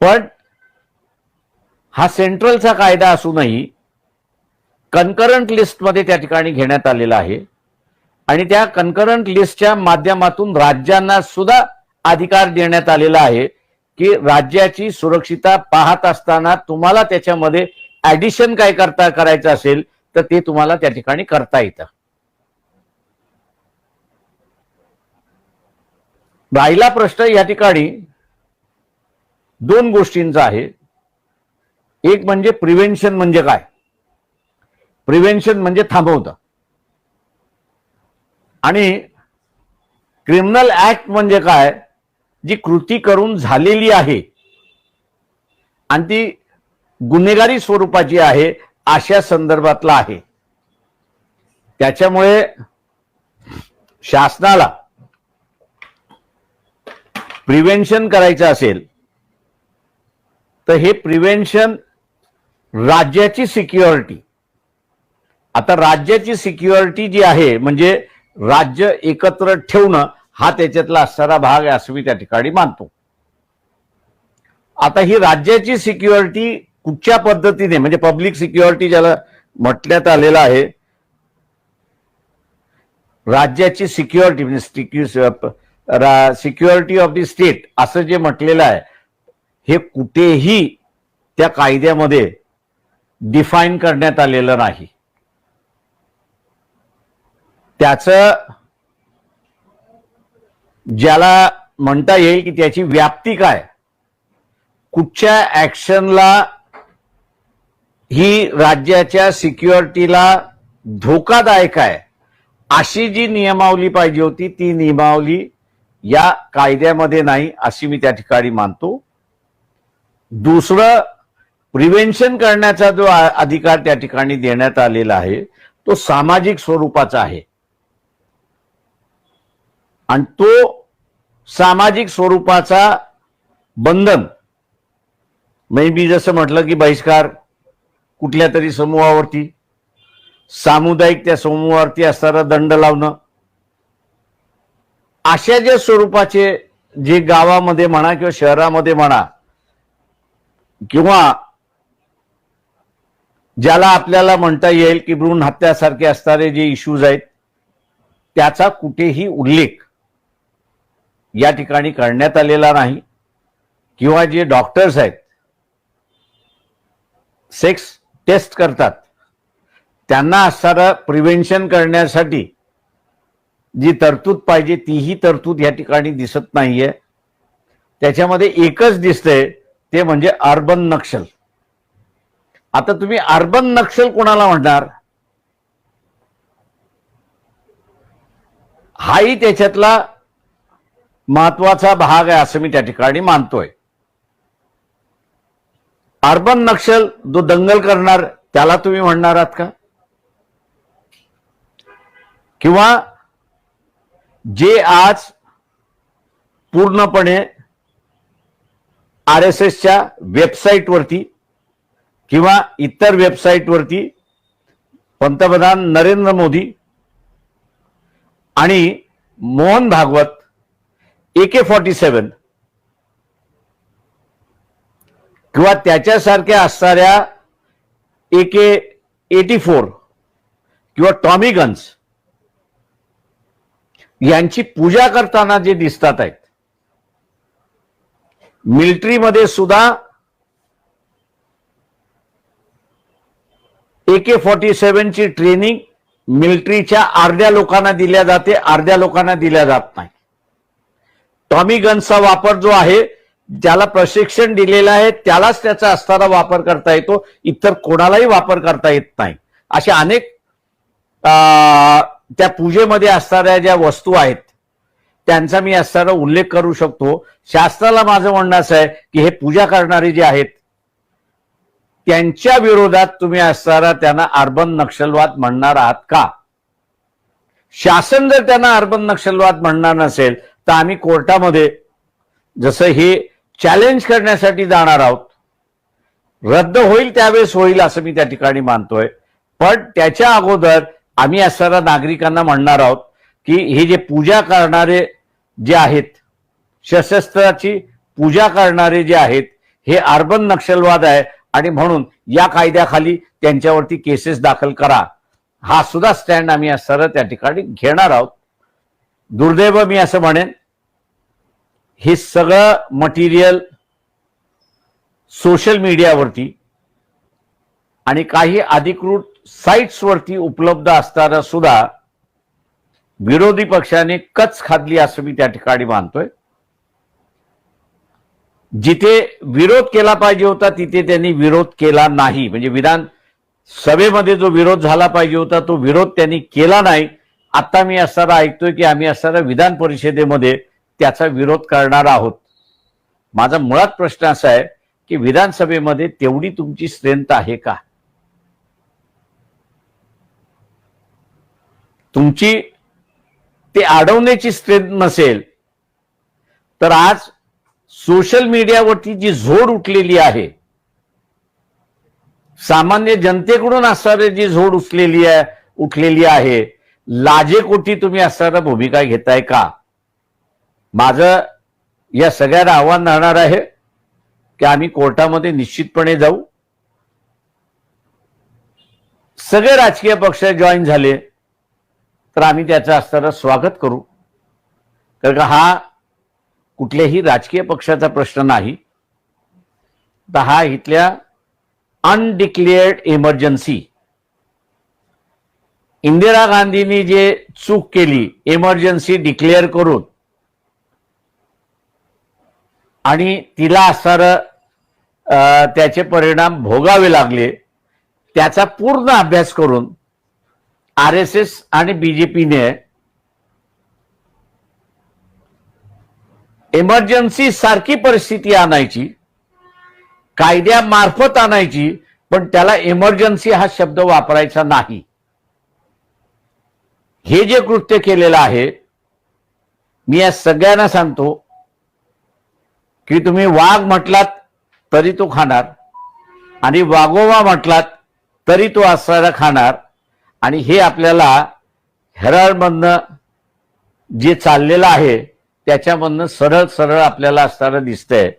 पण हा सेंट्रलचा कायदा असूनही कन्करंट लिस्टमध्ये त्या ठिकाणी घेण्यात आलेला आहे. आणि त्या कन्करंट लिस्टच्या माध्यमातून राज्यांना सुद्धा अधिकार देण्यात आलेला आहे की राज्याची सुरक्षिता पाहत असताना तुम्हाला त्याच्यामध्ये ऍडिशन काय करता करायचं असेल तर ते तुम्हाला त्या ठिकाणी करता येतं. राहिला प्रश्न या ठिकाणी. दोन गोष्टींचा आहे. एक म्हणजे प्रिव्हेन्शन म्हणजे काय? प्रिव्हेन्शन म्हणजे थांबवतं आणि क्रिमिनल ऍक्ट म्हणजे काय? जी कृती करून झालेली आहे. आणि ती गुन्हेगारी स्वरूपाची आहे अशा संदर्भातला आहे. त्याच्यामुळे शासनाला प्रिव्हेन्शन करायचं असेल तर हे प्रिव्हेन्शन राज्याची सिक्युरिटी आता राज्याची सिक्युरिटी जी आहे म्हणजे राज्य एकत्र ठेवणं हा त्याच्यातला असणारा भाग आहे असं मी त्या ठिकाणी मानतो. आता ही राज्याची सिक्युरिटी कुठच्या पद्धतीने म्हणजे पब्लिक सिक्युरिटी ज्याला म्हटण्यात आलेलं आहे राज्याची सिक्युरिटी म्हणजे सिक्युरिटी ऑफ द स्टेट असं जे म्हटलेलं आहे हे कुठेही त्या कायद्यामध्ये डिफाईन करण्यात आलेलं नाही. त्याचं ज्याला म्हणता येईल की त्याची व्याप्ती काय? कुठच्या ऍक्शनला ही राज्याच्या सिक्युरिटीला धोकादायक आहे? अशी जी नियमावली पाहिजे होती ती नियमावली या कायद्यामध्ये नाही अशी मी त्या ठिकाणी मानतो. दुसरं प्रिव्हेन्शन करण्याचा जो अधिकार त्या ठिकाणी देण्यात आलेला आहे तो सामाजिक स्वरूपाचा आहे. आणि तो सामाजिक स्वरूपाचा बंधन म्हणजे मी जसं म्हटलं की बहिष्कार कुठल्या तरी समूहावरती सामुदायिक त्या समूहावरती असणारा दंड लावणं अशा ज्या स्वरूपाचे जे गावामध्ये म्हणा किंवा शहरामध्ये म्हणा किंवा ज्याला आपल्याला म्हणता येईल की भ्रूण हत्यासारखे असणारे जे इश्यूज आहेत त्याचा कुठेही उल्लेख या ठिकाणी करण्यात आलेला नाही. किंवा जे डॉक्टर्स आहेत सेक्स टेस्ट करतात त्यांना असणारं प्रिव्हेन्शन करण्यासाठी जी तरतूद पाहिजे तीही तरतूद या ठिकाणी दिसत नाहीये. त्याच्यामध्ये एकच दिसतंय ते म्हणजे अर्बन नक्षल. आता तुम्ही अर्बन नक्षल कोणाला म्हणणार? हाही त्याच्यातला महत्त्वाचा भाग आहे असं मी त्या ठिकाणी मानतोय. अर्बन नक्षल जो दंगल करणार त्याला तुम्ही म्हणणार आहात का? किंवा जे आज पूर्णपणे आर एस एसच्या वेबसाईटवरती किंवा इतर वेबसाईटवरती पंतप्रधान नरेंद्र मोदी आणि Mohan Bhagwat A K forty seven किंवा त्याच्यासारख्या असणाऱ्या ए के एटी फोर किंवा टॉमी गन्स यांची पूजा करताना जे दिसतात आहेत मिलिटरीमध्ये सुद्धा ए के फॉर्टी सेव्हनची ट्रेनिंग मिलिटरीच्या अर्ध्या लोकांना दिल्या जाते अर्ध्या लोकांना दिल्या जात नाही. टॉमी गनचा वापर जो आहे ज्याला प्रशिक्षण दिलेलं आहे त्यालाच त्याचा असणारा वापर करता येतो इतर कोणालाही वापर करता येत नाही. अशा अनेक त्या पूजेमध्ये असणाऱ्या ज्या वस्तू आहेत त्यांचा मी असताना उल्लेख करू शकतो. शास्त्राला माझं म्हणणं असं आहे की हे पूजा करणारे जे आहेत त्यांच्या विरोधात तुम्ही असणारा त्यांना अर्बन नक्षलवाद म्हणणार आहात का? शासन जर त्यांना अर्बन नक्षलवाद म्हणणार नसेल तर आम्ही कोर्टामध्ये जसं हे चॅलेंज करण्यासाठी जाणार आहोत. रद्द होईल त्यावेळेस होईल असं मी त्या ठिकाणी मानतोय. पण त्याच्या अगोदर आम्ही असणाऱ्या नागरिकांना म्हणणार आहोत की हे जे पूजा करणारे जे आहेत सशस्त्राची पूजा करणारे जे आहेत हे अर्बन नक्षलवाद आहे आणि म्हणून या कायद्याखाली त्यांच्यावरती केसेस दाखल करा. हा सुद्धा स्टँड आम्ही सरळ त्या ठिकाणी घेणार आहोत. दुर्दैव मी असं म्हणेन हे सगळं मटेरियल सोशल मीडियावरती आणि काही अधिकृत साईट्सवरती उपलब्ध असताना सुद्धा विरोधी पक्षाने कच खाल्ली असं मी त्या ठिकाणी मानतोय. जिथे विरोध केला पाहिजे होता तिथे त्यांनी विरोध केला नाही. म्हणजे विधान सभेमध्ये जो विरोध झाला पाहिजे होता तो विरोध त्यांनी केला नाही. आता मी असताना ऐकतोय की आम्ही असताना विधान परिषदेमध्ये त्याचा विरोध करणार आहोत. माझा मुळात प्रश्न असा आहे की विधानसभेमध्ये तेवढी तुमची स्ट्रेंथ आहे का? तुमची ते अडवण्याची स्ट्रेंथ नसेल तर आज सोशल मीडियावरती जी झोड उठलेली आहे सामान्य जनतेकडून असणारी जी झोड उचलेली आहे उठलेली आहे लाजेकोटी तुम्ही असणारा भूमिका घेताय का? माझं या सगळ्यांना आव्हान राहणार आहे की आम्ही कोर्टामध्ये निश्चितपणे जाऊ. सगळे राजकीय पक्ष जॉईन झाले. तर आम्ही त्याचं असताना स्वागत करू. कारण का हा कुठल्याही राजकीय पक्षाचा प्रश्न नाही. तर हा इथल्या अनडिक्लेअर्ड इमर्जन्सी इंदिरा गांधींनी जे चूक केली इमर्जन्सी डिक्लेअर करून आणि तिला असणारं त्याचे परिणाम भोगावे लागले त्याचा पूर्ण अभ्यास करून आर एस एस आणि बीजेपीने इमर्जन्सी सारखी परिस्थिती आणायची कायद्यामार्फत आणायची पण त्याला इमर्जन्सी हा शब्द वापरायचा नाही. हे जे कृत्य केलेलं आहे मी या सगळ्यांना सांगतो की तुम्ही वाघ म्हटलात तरी तो खाणार आणि वाघोवा म्हटलात तरी तो असणारा खाणार. आणि हे आपल्याला हेराळमधनं जे चाललेलं आहे त्याच्यामधनं सरळ सरळ आपल्याला असताना दिसतंय.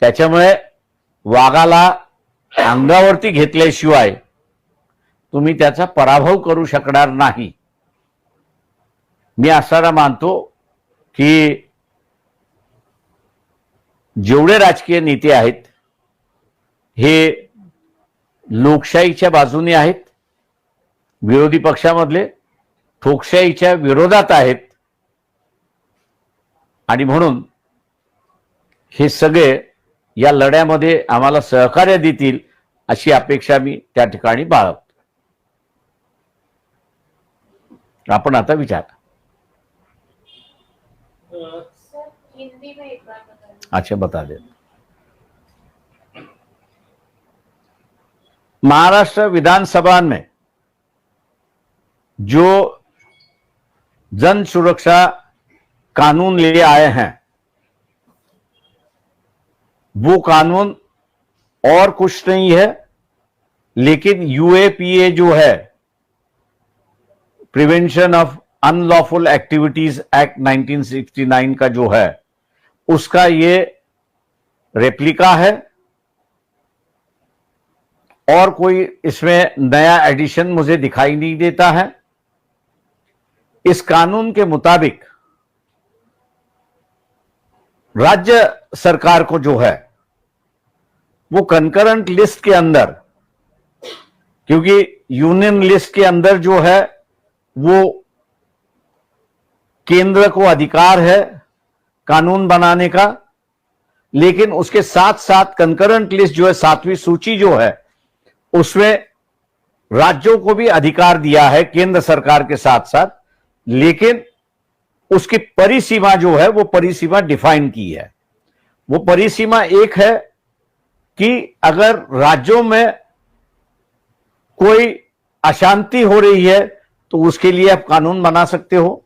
त्याच्यामुळे वाघाला अंगावरती घेतल्याशिवाय तुम्ही त्याचा पराभव करू शकणार नाही. मी असताना मानतो की जेवढे राजकीय नेते आहेत हे लोकशाहीच्या बाजूने आहेत विरोधी पक्षामधले ठोकशाहीच्या विरोधात आहेत. आणि म्हणून हे सगळे या लढ्यामध्ये आम्हाला सहकार्य देतील अशी अपेक्षा मी त्या ठिकाणी बाळगतो. आपण आता विचार. अच्छा बता दे. महाराष्ट्र विधानसभा में जो जन सुरक्षा कानून ले आए हैं, वो कानून और कुछ नहीं है, लेकिन यूएपीए जो है prevention of unlawful activities act 1969 का जो है, उसका ये रेप्लिका है। और कोई इसमें नया एडिशन मुझे दिखाई नहीं देता है। इस कानून के मुताबिक राज्य सरकार को जो है, वो कंकरेंट लिस्ट के अंदर, क्योंकि यूनियन लिस्ट के अंदर जो है, वो केंद्र को अधिकार है कानून बनाने का, लेकिन उसके साथ साथ कंकरेंट लिस्ट जो है, सातवीं सूची जो है, उसमें राज्यों को भी अधिकार दिया है केंद्र सरकार के साथ साथ लेकिन उसकी परिसीमा जो है, वो परिसीमा डिफाइन की है। वो परिसीमा एक है कि अगर राज्यों में कोई अशांति हो रही है तो उसके लिए आप कानून बना सकते हो।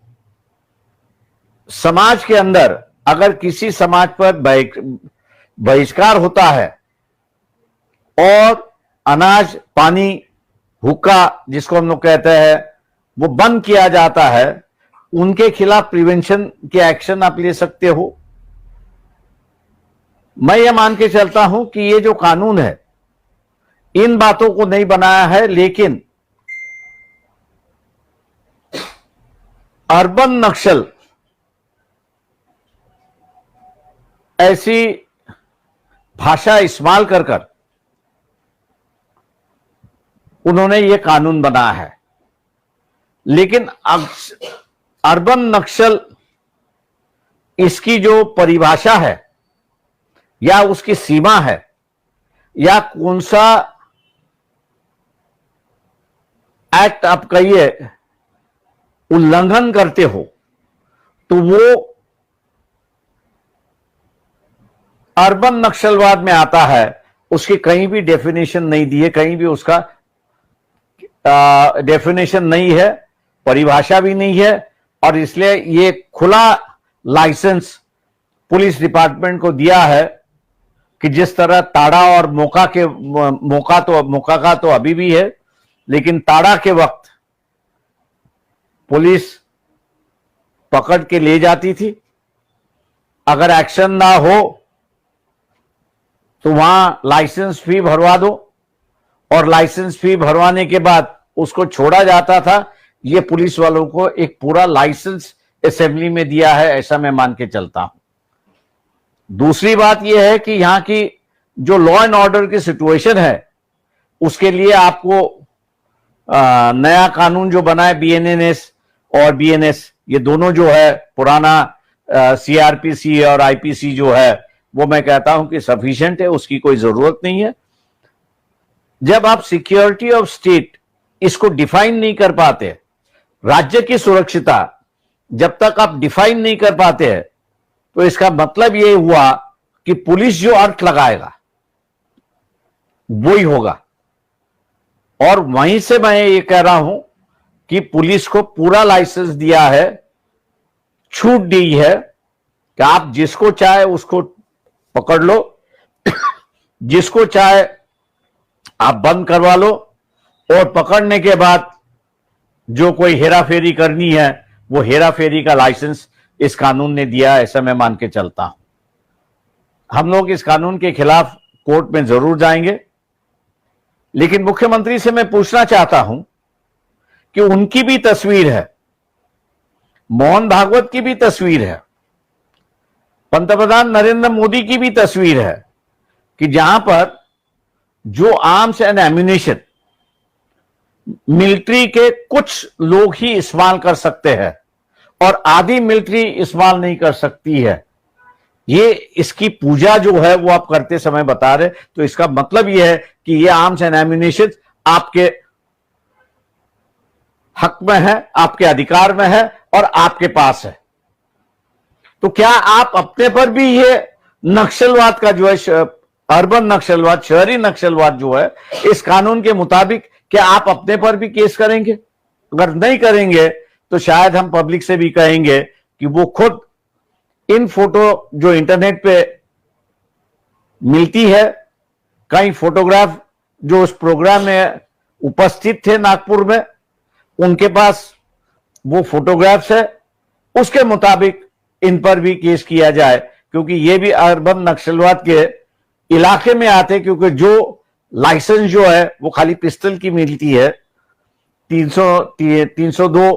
समाज के अंदर अगर किसी समाज पर बहिष्कार होता है और अनाज, पानी, हुक्का, जिसको हम लोग कहते हैं वो बंद किया जाता है, उनके खिलाफ प्रिवेंशन के एक्शन आप ले सकते हो। मैं ये मान के चलता हूँ कि ये जो कानून है, इन बातों को नहीं बनाया है, लेकिन अर्बन नक्सल ऐसी भाषा इस्तेमाल कर कर उन्होंने ये कानून बनाया है। लेकिन अक्स- अर्बन नक्सल इसकी जो परिभाषा है, या उसकी सीमा है, या कौन सा एक्ट आप कहिए, उल्लंघन करते हो तो वो अर्बन नक्सलवाद में आता है, उसकी कहीं भी डेफिनेशन नहीं दी है, कहीं भी उसका डेफिनेशन नहीं है परिभाषा भी नहीं है और इसलिए ये खुला लाइसेंस पुलिस डिपार्टमेंट को दिया है कि जिस तरह ताड़ा और मौका के, मौका तो मौका का तो अभी भी है, लेकिन ताड़ा के वक्त पुलिस पकड़ के ले जाती थी। अगर एक्शन ना हो तो वहाँ लाइसेंस फ़ी भरवा दो। और लाइसेंस फ़ी भरवाने के बाद उसको छोड़ा जाता था ये पुलिस वालों को एक पूरा लाइसेंस असेंबली में दिया है ऐसा मैं मान के चलता हूँ। दूसरी बात यह है कि यहाँ की जो लॉ एंड ऑर्डर की सिचुएशन है उसके लिए आपको आ, नया कानून जो बना है बीएनएनएस और बीएनएस ये दोनों जो है पुराना सीआरपीसी और आईपीसी जो है वो मैं कहता हूँ कि सफिशिएंट है उसकी कोई ज़रूरत नहीं है। जब आप सिक्योरिटी ऑफ़ स्टेट इसको डिफाइन नहीं कर पाते राज्य की सुरक्षिता जब तक आप डिफाइन नहीं कर पाते हैं तो इसका मतलब ये हुआ कि पुलिस जो अर्थ लगाएगा वो ही होगा। और वहीं से मैं ये कह रहा हूँ कि पुलिस को पूरा लाइसेंस दिया है, छूट दी है, कि आप जिसको चाहे उसको पकड़ लो, जिसको चाहे आप बंद करवा लो, और पकड़ने के बाद जो कोई हेरा फेरी करनी है, वो हेरा फेरी का लाइसेंस इस कानून ने दिया, ऐसा मैं मान के चलता हूँ। हम लोग इस कानून के खिलाफ कोर्ट में ज़रूर जाएँगे। लेकिन मुख्यमंत्री से मैं पूछना चाहता हूँ कि उनकी भी तस्वीर है मोहन भागवत की भी तस्वीर है, पंतप्रधान नरेंद्र मोदी की भी तस्वीर है कि जहाँ पर जो आर्म्स एंड एम्यूनेशन मिलिट्री के कुछ लोग ही इस्तेमाल कर सकते हैं और आधी मिलिट्री इस्तेमाल नहीं कर सकती है। ये इसकी पूजा जो है वो आप करते समय बता रहे तो इसका मतलब ये है कि ये आर्म्स एंड एम्यूनेशन आपके हक में है, आपके अधिकार में है और आपके पास है। तो क्या आप अपने पर भी ये नक्सलवाद का जो है, अर्बन नक्सलवाद, शहरी नक्सलवाद जो है, इस कानून के मुताबिक क्या आप अपने पर भी केस करेंगे? अगर नहीं करेंगे तो शायद हम पब्लिक से भी कहेंगे कि वो खुद इन फ़ोटो जो इंटरनेट पे मिलती है, कई फोटोग्राफ जो उस प्रोग्राम में उपस्थित थे नागपुर में, उनके पास वो फोटोग्राफ्स है। उसके मुताबिक इन पर भी केस किया जाए, क्योंकि ये भी अर्बन नक्सलवाद के इलाके में आते क्योंकि जो लाइसेंस जो है, वो खाली पिस्टल की मिलती है। 300 302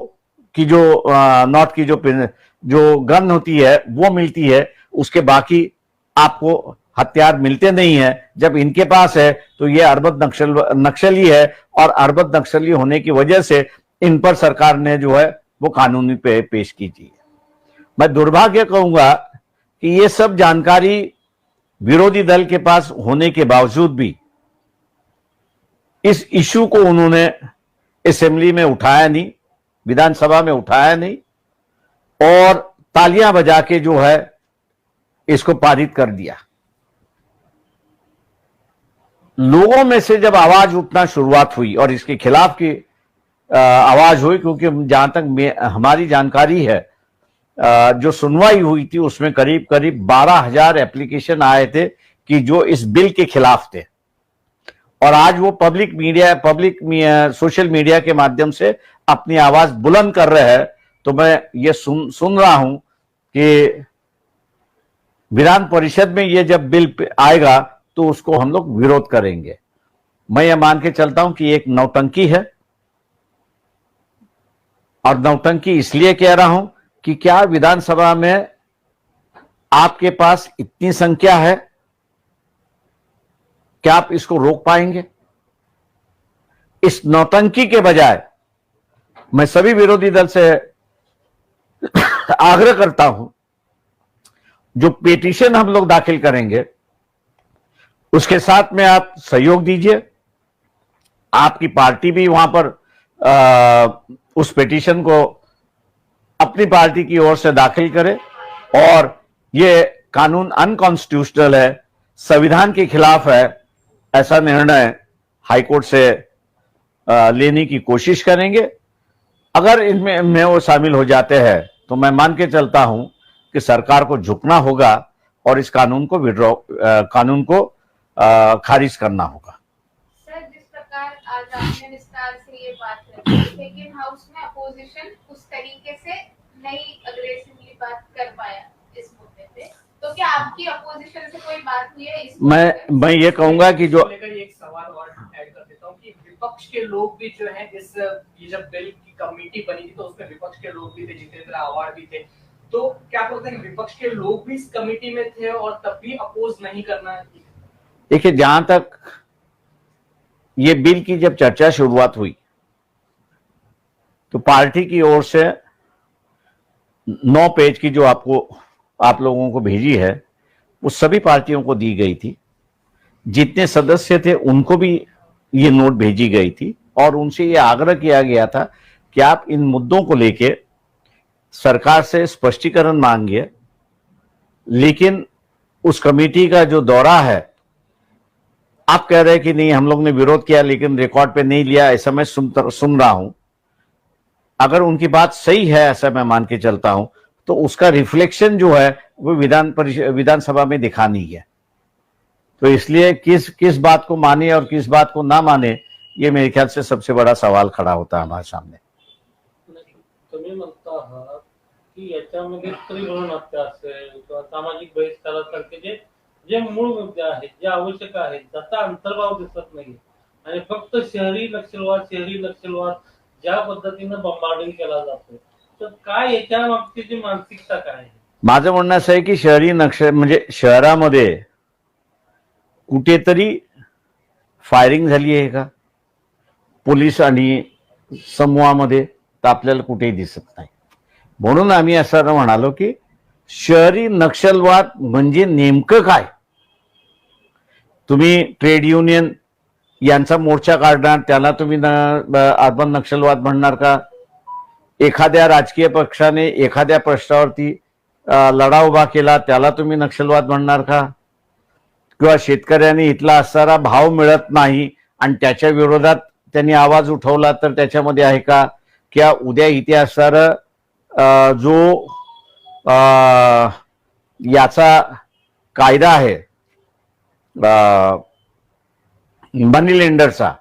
की जो नॉट की जो जो गन होती है, वो मिलती है। उसके बाकी आपको हथियार मिलते नहीं है। जब इनके पास है तो ये अरबत नक्सल, नक्सली है और अरबत नक्सली होने की वजह से इन पर सरकार ने जो है, वो कानूनी पे, पेश की थी। मैं दुर्भाग्य कहूँगा कि ये सब जानकारी विरोधी दल के पास होने के बावजूद भी इस इशू को उन्होंने असेंबली में उठाया नहीं, विधानसभा में उठाया नहीं, और तालियाँ बजा के जो है इसको पारित कर दिया। लोगों में से जब आवाज़ उठना शुरुआत हुई, और इसके खिलाफ की आवाज़ हुई, क्योंकि जहाँ तक हमारी जानकारी है जो सुनवाई हुई थी, उसमें करीब करीब बारह हज़ार एप्लीकेशन आए थे कि जो इस बिल के खिलाफ थे। और आज वो public media public social media के माध्यम से अपनी आवाज़ बुलंद कर रहे हैं तो मैं ये सुन सुन रहा हूँ कि विधान परिषद में ये जब बिल आएगा तो उसको हम लोग विरोध करेंगे। मैं ये मान के चलता हूँ कि एक नौटंकी है। और नौटंकी इसलिए कह रहा हूँ कि क्या विधानसभा में आपके पास इतनी संख्या है? क्या आप इसको रोक पाएँगे? इस नौटंकी के बजाय मैं सभी विरोधी दल से आग्रह करता हूँ जो पिटीशन हम लोग दाखिल करेंगे उसके साथ में आप सहयोग दीजिए। आपकी पार्टी भी वहाँ पर आ, उस पिटीशन को अपनी पार्टी की ओर से दाखिल करे। और ये कानून अनकॉन्स्टिट्यूशनल है संविधान के खिलाफ है ऐसा निर्णय हाईकोर्ट से लेने की कोशिश करेंगे। अगर इनमें में वो शामिल हो जाते हैं तो मैं मान के चलता हूँ कि सरकार को झुकना होगा और इस कानून को विड्रॉ कानून को खारिज करना होगा। सर, जिस प्रकार आज आपने विस्तार से ये बात रखी, लेकिन हाउस में अपोजिशन उस तरीके से नहीं अग्रेसिवली बात कर पाया। तो क्या आपकी अपोजिशन से कोई बात हुई है इस मैं मैं? ये कहूँगा कि जो लेकर एक सवाल और ऐड कर देता हूँ कि विपक्ष के लोग भी जो है इस ये जब बिल की कमेटी बनी थी तो उसमें विपक्ष के लोग भी थे जितेंद्र आवाड़ भी थे। तो क्या आप बोलते हैं कि विपक्ष के लोग भी इस कमेटी में थे और तब भी अपोज नहीं करना देखिए जहाँ तक ये बिल की जब चर्चा शुरुआत हुई तो पार्टी की ओर से नौ पेज की जो आपको आप लोगों को भेजी है, वो सभी पार्टियों को दी गई थी। जितने सदस्य थे, उनको भी ये नोट भेजी गई थी और उनसे ये आग्रह किया गया था कि आप इन मुद्दों को लेके सरकार से स्पष्टीकरण मांगिए, लेकिन उस कमेटी का जो दौरा है, आप कह रहे हैं कि नहीं, हम लोग ने विरोध किया, लेकिन रिकॉर्ड पे नहीं लिया, ऐसा मैं सुन सुन रहा हूँ। अगर उनकी बात सही है, ऐसा मैं मान के चलता हूँ तो उसका रिफ्लेक्शन जो है, वो विधान परिषद, विधानसभा में दिखानी है तो इसलिए किस किस बात को माने और किस बात को ना माने, ये मेरे ख्याल से सबसे बड़ा सवाल खड़ा होता है हमारे सामने नाही. सामाजिक बहिष्कारासारखे जे आवश्यक नाही नक्षलवाद, शहरी नक्षलवाद तर काय याच्या मागची मानसिकता काय आहे? माझं म्हणणं असं आहे की शहरी नक्ष म्हणजे शहरामध्ये कुठेतरी फायरिंग झाली आहे का? पोलीस आणि समूहामध्ये तर आपल्याला कुठेही दिसत नाही. म्हणून आम्ही असं म्हणालो की शहरी नक्षलवाद म्हणजे नेमकं काय? तुम्ही ट्रेड युनियन यांचा मोर्चा काढणार त्याला तुम्ही न- अर्बन नक्षलवाद म्हणणार का? एखाद्या राजकीय पक्षाने एखाद्या प्रश्नावरती लढा उभा केला त्याला तुम्ही नक्षलवाद म्हणणार का? किंवा शेतकऱ्यांनी इथला असणारा भाव मिळत नाही आणि त्याच्या विरोधात त्यांनी आवाज उठवला तर त्याच्यामध्ये आहे का? किंवा उद्या इथे असणार जो अ, याचा कायदा आहे मनी लेंडरचा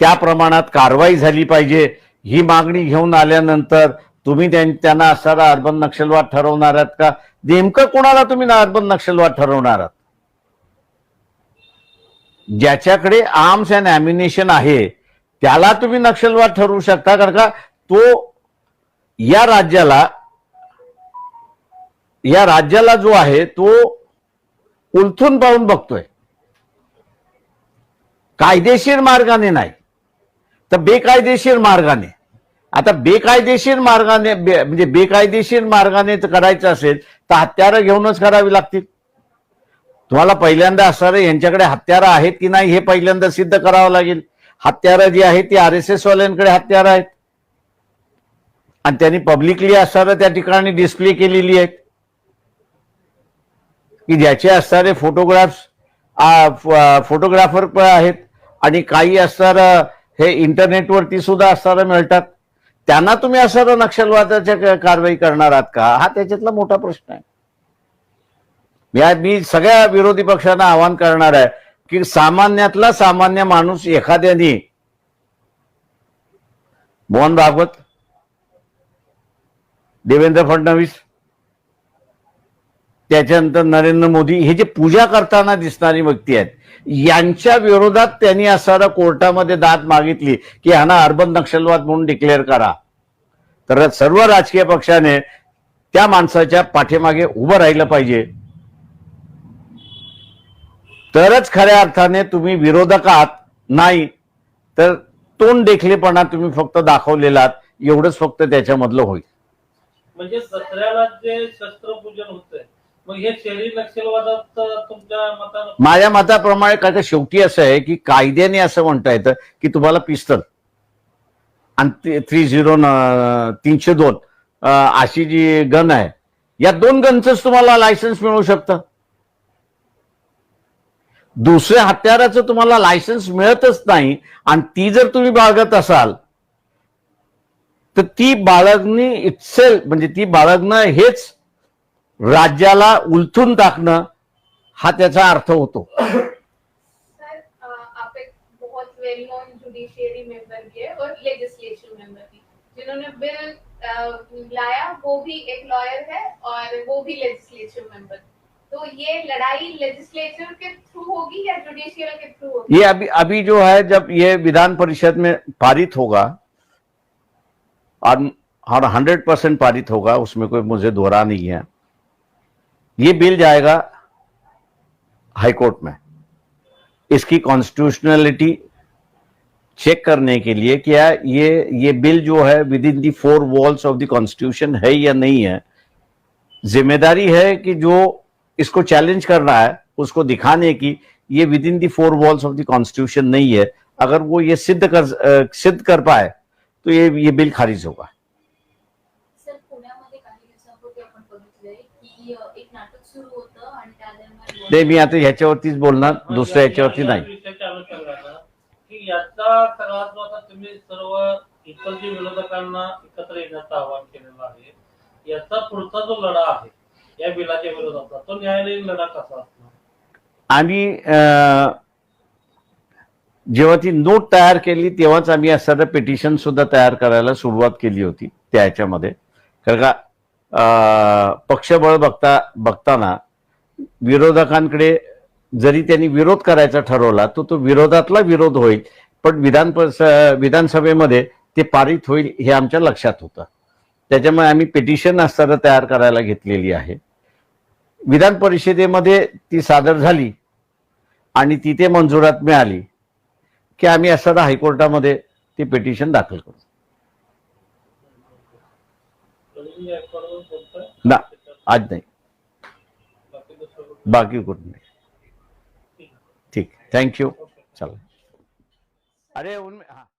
त्या प्रमाणात कारवाई झाली पाहिजे. ही मागणी घेऊन आल्यानंतर तुम्ही त्यां- त्यांना असणारा अर्बन नक्षलवाद ठरवणार आहात का? नेमकं कोणाला तुम्ही अर्बन नक्षलवाद ठरवणार आहात? ज्याच्याकडे आर्म्स अँड अम्युनेशन आहे त्याला तुम्ही नक्षलवाद ठरवू शकता. कारण का तो या राज्याला या राज्याला जो आहे तो उलथून पाहून बघतोय. कायदेशीर मार्गाने नाही. तर बेकायदेशीर मार्गाने. आता बेकायदेशीर मार्गाने बे- म्हणजे बेकायदेशीर मार्गाने तर करायचं असेल तर हत्यारं घेऊनच करावी लागतील. तुम्हाला पहिल्यांदा असणारे यांच्याकडे हत्यारं आहेत की नाही हे पहिल्यांदा सिद्ध करावं लागेल. हत्यारं जी आहेत ती आर एस एस वाल्यांकडे हत्यारं आहेत. आणि त्यांनी पब्लिकली असणारं त्या ठिकाणी डिस्प्ले केलेली आहेत. की ज्याचे असणारे फोटोग्राफ्स फोटोग्राफर पण आहेत. आणि काही असणारं हे इंटरनेटवरती सुद्धा असणारं मिळतात. त्यांना तुम्ही असं नक्षलवादाच्या कारवाई करणार आहात का? हा त्याच्यातला मोठा प्रश्न आहे. मी मी सगळ्या विरोधी पक्षांना आवाहन करणार आहे की सामान्यातला सामान्य माणूस एखाद्याने मोहन भागवत देवेंद्र फडणवीस त्याच्यानंतर नरेंद्र मोदी हे जे पूजा करताना दिसणारी व्यक्ती आहेत यांच्या विरोधात त्यांनी असताना कोर्टामध्ये दाद मागितली की ह्यांना अर्बन नक्षलवाद म्हणून डिक्लेअर करा. तर सर्व राजकीय पक्षाने त्या माणसाच्या पाठीमागे उभं राहिलं पाहिजे. तरच खऱ्या अर्थाने तुम्ही विरोधक आहात नाही तर तोंड देखलेपणा तुम्ही फक्त दाखवलेला आहात एवढंच फक्त त्याच्यामधलं होईल. म्हणजे दसऱ्याला जे शस्त्रपूजन होतंय मग हे शहरी नक्षलवादात तुमच्या मतानं माझ्या मताप्रमाणे काय तर शेवटी असं आहे की कायद्याने असं म्हणता येतं की तुम्हाला पिस्तल. आणि थ्री झिरो तीनशे दोन अशी जी गन आहे या दोन गनच तुम्हाला लायसन्स मिळू शकतं. दुसऱ्या हत्याराचं तुम्हाला लायसन्स मिळतच नाही आणि ती जर तुम्ही बाळगत असाल तर ती बाळगणी इट्सेल म्हणजे ती बाळगणं हेच राज्याला उलथून टाकणं हा त्याचा अर्थ होतो. सर अ, आप एक बहुत वेल नोन जुडिशियरी मेंबर भी है और लेजिस्लेटिव मेंबर भी। जिन्होंने बिल लाया वो भी एक लॉयर है और वो भी लेजिस्लेटिव मेंबर तो ये लड़ाई लेजिस्लेचर के थ्रू होगी या जुडिशियल के थ्रू होगी? ये अभी अभी जो है जब ये विधान परिषद में पारित होगा और हंड्रेड परसेंट पारित होगा उसमें कोई मुझे दोहरा नहीं है। ये बिल जाएगा हाईकोर्ट में। इसकी कॉन्स्टिट्यूशनलिटी चेक करने के लिए क्या ये ये बिल जो है within the four walls of the constitution है या नहीं है। ज़िम्मेदारी है कि जो इसको चैलेंज कर रहा है, उसको दिखाने की, ये within the four walls of the constitution नहीं है। अगर वो ये सिद्ध कर सिद्ध कर पाए तो ये ये बिल खारिज होगा। ते मी आता ह्याच्यावरतीच बोलणार दुसऱ्या ह्याच्यावरती नाही. विषयाच्या अनुषंगानं की याचा सगळा जो आता तुम्ही सर्व इतर जे विरोधकांना एकत्र येण्याचं आवाहन केलेलं आहे याचा पुढचा जो लढा आहे या बिलाच्या विरोधाचा तो न्यायालयीन लढा कसा असणार? आम्ही जेव्हा ती नोट तयार केली तेव्हाच आम्ही असं पिटिशन सुद्धा तयार करायला सुरुवात केली होती त्या ह्याच्यामध्ये कारण का पक्षबळ बघता बघताना विरोधकांकडे जरी त्यांनी विरोध करायचा ठरवला तर तो विरोधातला विरोध होईल पण विधान विधानसभेमध्ये ते पारित होईल हे आमच्या लक्षात होतं त्याच्यामुळे आम्ही पिटिशन असताना तयार करायला घेतलेली आहे विधान परिषदेमध्ये ती सादर झाली आणि तिथे मंजुरात मिळाली की आम्ही असताना हायकोर्टामध्ये ते पिटिशन दाखल करू? ना आज नाही? बाकी कुठं नाही. ठीक. थैंक यू थँक्यू चला. अरे उनमें हाँ.